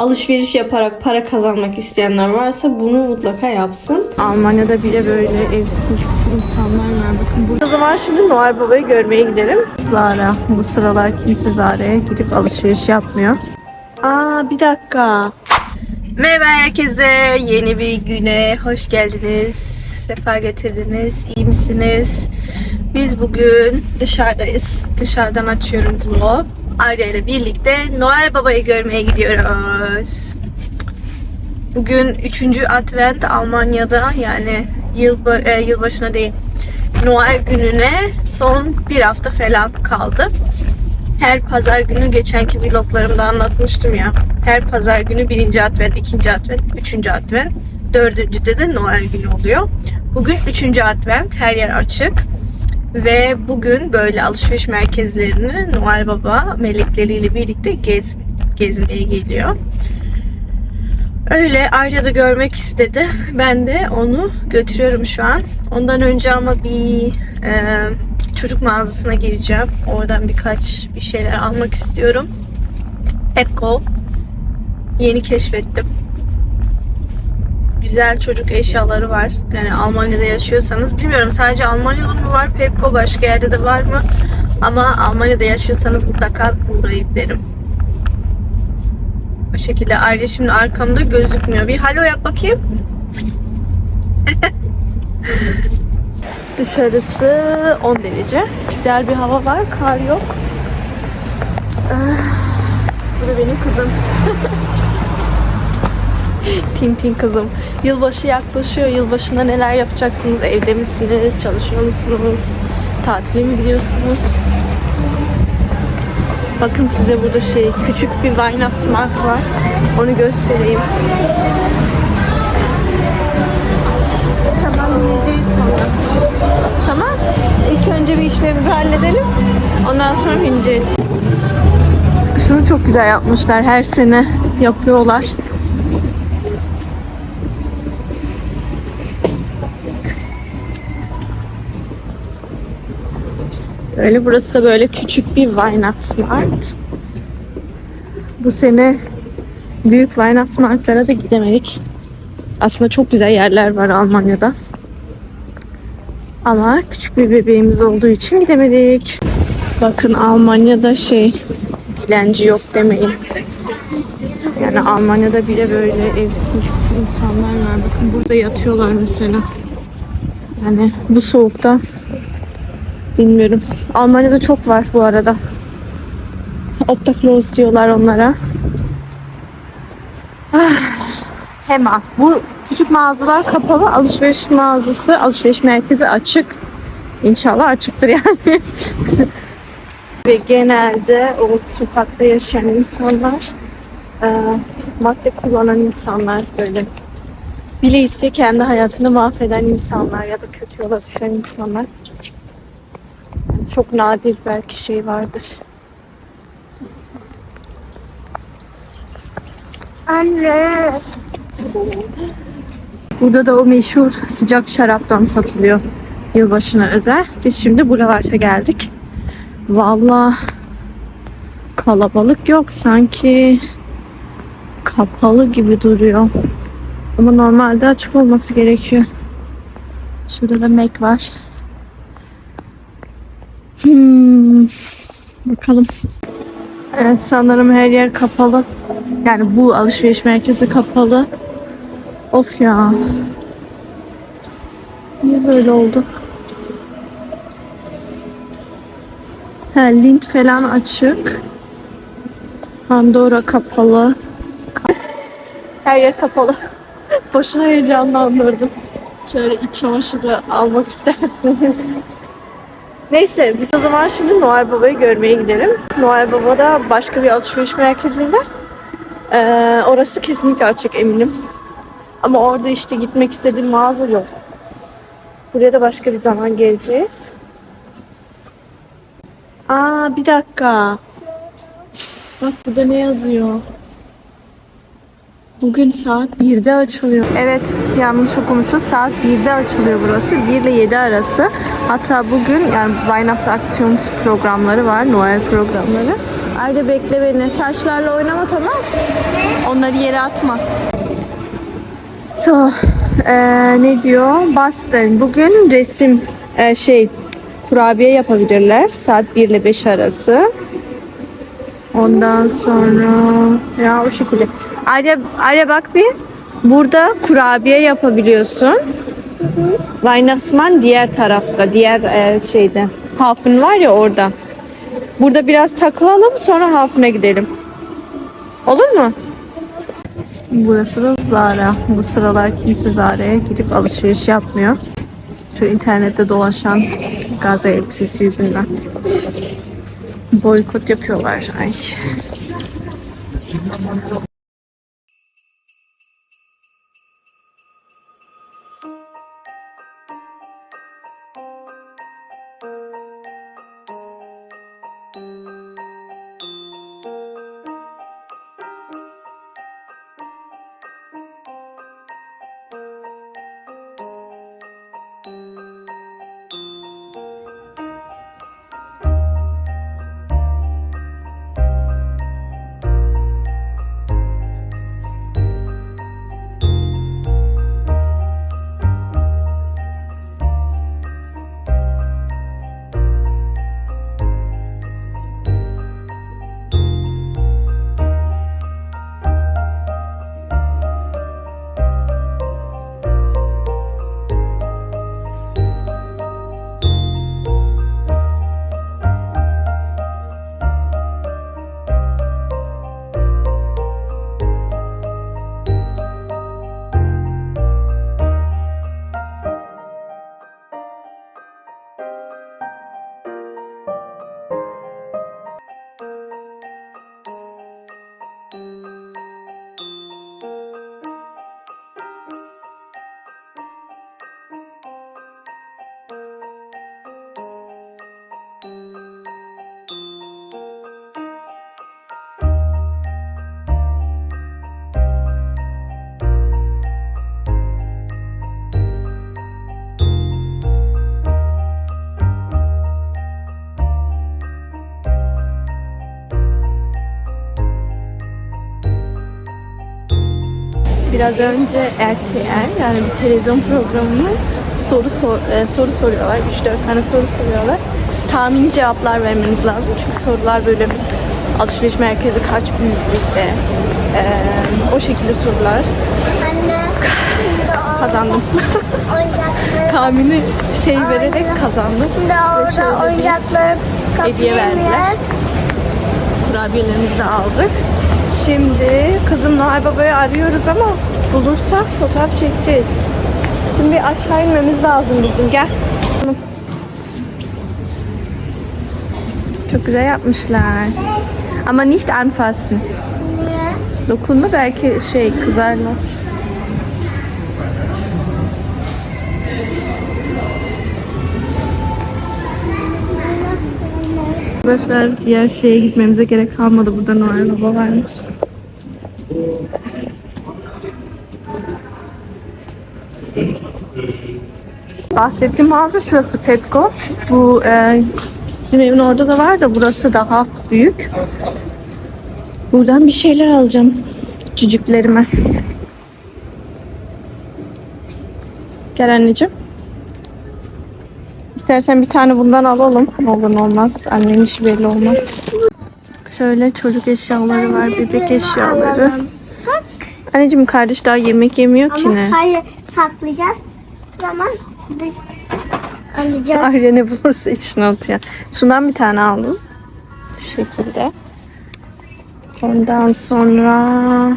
alışveriş yaparak para kazanmak isteyenler varsa bunu mutlaka yapsın. Almanya'da bile böyle evsiz insanlar var. Bakın burada. O zaman şimdi Noel Baba'yı görmeye gidelim. Zara. Bu sıralar kimse Zara'ya gidip alışveriş yapmıyor. Aa bir dakika. Merhaba herkese. Yeni bir güne hoş geldiniz. Sefa getirdiniz. İyi misiniz? Biz bugün dışarıdayız. Dışarıdan açıyorum vlogu. Arya ile birlikte Noel Baba'yı görmeye gidiyoruz. Bugün 3. Advent Almanya'da yani yıl, e, yılbaşına değil Noel gününe son bir hafta falan kaldı. Her pazar günü geçenki vloglarımda anlatmıştım ya. Her pazar günü birinci advent, ikinci advent, üçüncü advent, dördüncüde de Noel günü oluyor. Bugün üçüncü advent, her yer açık. Ve bugün böyle alışveriş merkezlerini Noel Baba melekleriyle birlikte gez, gezmeye geliyor. Öyle Arya da görmek istedi. Ben de onu götürüyorum şu an. Ondan önce ama bir e, çocuk mağazasına gireceğim. Oradan birkaç bir şeyler almak istiyorum. Pepco. Yeni keşfettim. Güzel çocuk eşyaları var. Yani Almanya'da yaşıyorsanız bilmiyorum sadece Almanya'da mı var Pepco başka yerde de var mı? Ama Almanya'da yaşıyorsanız mutlaka uğrayın derim. Bu şekilde Arya şimdi arkamda gözükmüyor. Bir halo yap bakayım. Dışarısı 10 derece. Güzel bir hava var. Kar yok. Ah, Bu da benim kızım. Tintin kızım. Yılbaşı yaklaşıyor. Yılbaşında neler yapacaksınız? Evde misiniz? Çalışıyor musunuz? Tatile mi gidiyorsunuz? Bakın size burada şey küçük bir Weihnachtsmarkt var. Onu göstereyim. Tamam yiyeceğiz sonra. Tamam. İlk önce bir işlerimizi halledelim. Ondan sonra bineceğiz. Şunu çok güzel yapmışlar. Her sene yapıyorlar. Öyle burası da böyle küçük bir Weihnachtsmarkt. Bu sene büyük Weihnachtsmarktlara da gidemedik. Aslında çok güzel yerler var Almanya'da. Ama küçük bir bebeğimiz olduğu için gidemedik. Bakın Almanya'da şey dilenci yok demeyin. Yani Almanya'da bile böyle evsiz insanlar var. Bakın burada yatıyorlar mesela. Yani bu soğukta Bilmiyorum. Almanya'da çok var bu arada. Obdachlos diyorlar onlara. Ah, Hema. Bu küçük mağazalar kapalı. Alışveriş mağazası, alışveriş merkezi açık. İnşallah açıktır yani. Ve genelde o sokakta yaşayan insanlar e, madde kullanan insanlar böyle bile kendi hayatını mahveden insanlar ya da kötü yola düşen insanlar çok nadir belki şey vardır. Anne. Burada da o meşhur sıcak şaraptan satılıyor. Yılbaşına özel. Biz şimdi buralarda geldik. Vallahi kalabalık yok sanki kapalı gibi duruyor. Ama normalde açık olması gerekiyor. Şurada da Mac var. Hmm. Bakalım. Evet sanırım her yer kapalı. Yani bu alışveriş merkezi kapalı. Of ya. Niye böyle oldu? Ha, Lind falan açık. Pandora kapalı. Her yer kapalı. Boşuna heyecanlandırdım. Şöyle iç çamaşırı almak isterseniz. Neyse biz o zaman şimdi Noel Baba'yı görmeye gidelim. Noel Baba da başka bir alışveriş merkezinde. Ee, orası kesinlikle açık eminim. Ama orada işte gitmek istediğim mağaza yok. Buraya da başka bir zaman geleceğiz. Aa bir dakika. Bak burada ne yazıyor? Bugün saat 1'de açılıyor. Evet yanlış okumuşuz. Saat 1'de açılıyor burası. 1 ile 7 arası. Hatta bugün yani Weihnachts Aktions programları var. Noel programları. Arya bekle beni. Taşlarla oynama tamam. Onları yere atma. So, eee, ne diyor? Boston. Bugün resim eee, şey kurabiye yapabilirler. Saat 1 ile 5 arası. Ondan sonra ya o şekilde. Arya, Arya bak bir. Burada kurabiye yapabiliyorsun. Weihnachtsmann diğer tarafta, diğer eee, şeyde. Hafen var ya orada. Burada biraz takılalım sonra Hafen'a gidelim. Olur mu? Burası da Zara. Bu sıralar kimse Zara'ya gidip alışveriş yapmıyor. Şu internette dolaşan Gazze elbisesi yüzünden. Boykot yapıyorlar. Ay. Biraz önce RTL yani bir televizyon programının soru sor, e, soru soruyorlar. 3-4 tane soru soruyorlar. Tahmini cevaplar vermeniz lazım. Çünkü sorular böyle alışveriş merkezi kaç büyüklükte e, o şekilde sorular. Anne. Kazandım. Tahmini şey vererek kazandım. Ve şöyle bir hediye verdiler. Kurabiyelerimizi de aldık. Şimdi kızım Noel Baba'yı arıyoruz ama bulursak fotoğraf çekeceğiz. Şimdi bir aşağı inmemiz lazım bizim. Gel. Çok güzel yapmışlar. Ama nicht anfassen. Niye? Dokunma belki şey kızarlar. Arkadaşlar diğer şeye gitmemize gerek kalmadı. Burada Noel Baba varmış. Bahsettiğim mağaza şurası Petco. Bu e, bizim evin orada da var da burası daha büyük. Buradan bir şeyler alacağım cücüklerime. Gel anneciğim. İstersen bir tane bundan alalım. Olur olmaz. Annenin işi belli olmaz. Şöyle çocuk eşyaları var, bebek eşyaları. Anneciğim kardeş daha yemek yemiyor ki ne? hayır saklayacağız. Zaman biz alacağız. Arya ne bulursa içine atıyor. Şundan bir tane aldım. Şu şekilde. Ondan sonra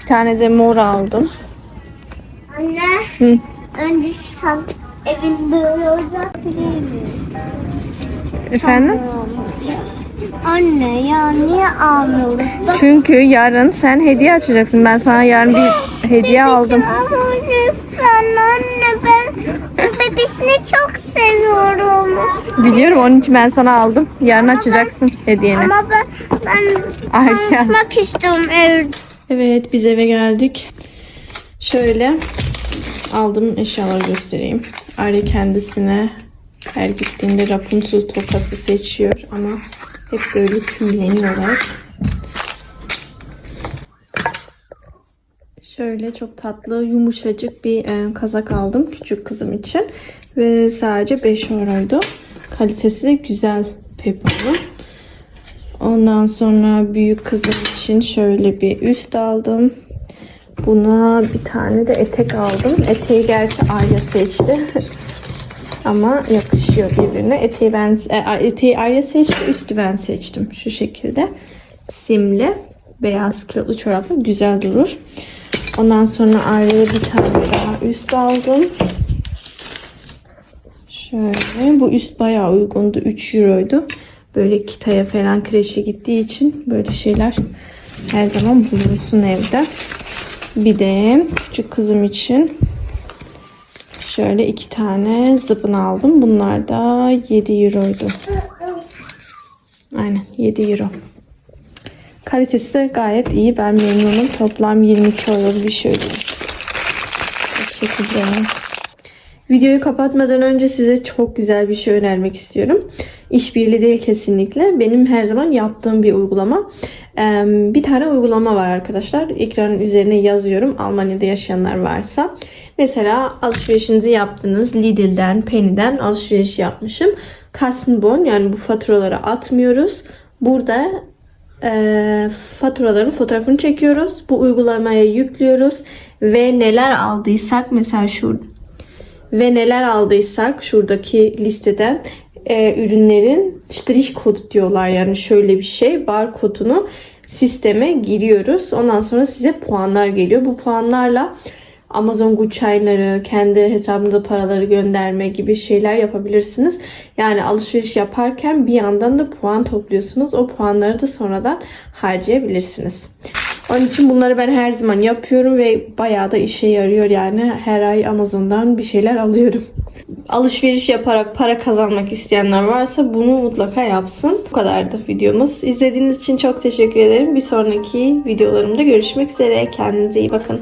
bir tane de mor aldım. Anne. Hı. Önce sen evin böyle olacak değil mi? Efendim? Anne ya niye almıyoruz? Bak Çünkü yarın sen hediye açacaksın. Ben sana yarın bir hediye aldım. Ama lütfen anne ben bebesini çok seviyorum. Biliyorum onun için ben sana aldım. Yarın açacaksın hediyeni. Ama ben ben Arya. konuşmak istiyorum evde. Evet biz eve geldik. Şöyle aldım eşyaları göstereyim. Arya kendisine her gittiğinde Rapunzel tokası seçiyor ama Hep böyle tüyleniyorlar. Şöyle çok tatlı, yumuşacık bir e, kazak aldım küçük kızım için. Ve sadece 5 euroydu. Kalitesi de güzel peponu. Ondan sonra büyük kızım için şöyle bir üst aldım. Buna bir tane de etek aldım. Eteği gerçi Arya seçti. Ama yakışıyor birbirine. Eteği ben e, eteği Arya seçti, üstü ben seçtim. Şu şekilde. Simli, beyaz kilotlu çorapla güzel durur. Ondan sonra Arya'ya bir tane daha üst aldım. Şöyle. Bu üst bayağı uygundu. 3 euroydu. Böyle kitaya falan kreşe gittiği için böyle şeyler her zaman bulunsun evde. Bir de küçük kızım için şöyle iki tane zıbın aldım. Bunlar da 7 euroydu. Aynen 7 euro. Kalitesi de gayet iyi. Ben memnunum. Toplam 22 euro bir şey. Bu şekilde. Videoyu kapatmadan önce size çok güzel bir şey önermek istiyorum. İşbirliği değil kesinlikle. Benim her zaman yaptığım bir uygulama. Bir tane uygulama var arkadaşlar. Ekranın üzerine yazıyorum. Almanya'da yaşayanlar varsa. Mesela alışverişinizi yaptınız. Lidl'den, Penny'den alışveriş yapmışım. Kassenbon yani bu faturaları atmıyoruz. Burada e, faturaların fotoğrafını çekiyoruz. Bu uygulamaya yüklüyoruz. Ve neler aldıysak mesela şurada ve neler aldıysak şuradaki listeden e, ürünlerin strich kodu diyorlar yani şöyle bir şey barkodunu sisteme giriyoruz. Ondan sonra size puanlar geliyor. Bu puanlarla Amazon Gutschein'ları, kendi hesabınıza paraları gönderme gibi şeyler yapabilirsiniz. Yani alışveriş yaparken bir yandan da puan topluyorsunuz. O puanları da sonradan harcayabilirsiniz. Onun için bunları ben her zaman yapıyorum ve bayağı da işe yarıyor yani. Her ay Amazon'dan bir şeyler alıyorum. Alışveriş yaparak para kazanmak isteyenler varsa bunu mutlaka yapsın. Bu kadardı videomuz. İzlediğiniz için çok teşekkür ederim. Bir sonraki videolarımda görüşmek üzere. Kendinize iyi bakın.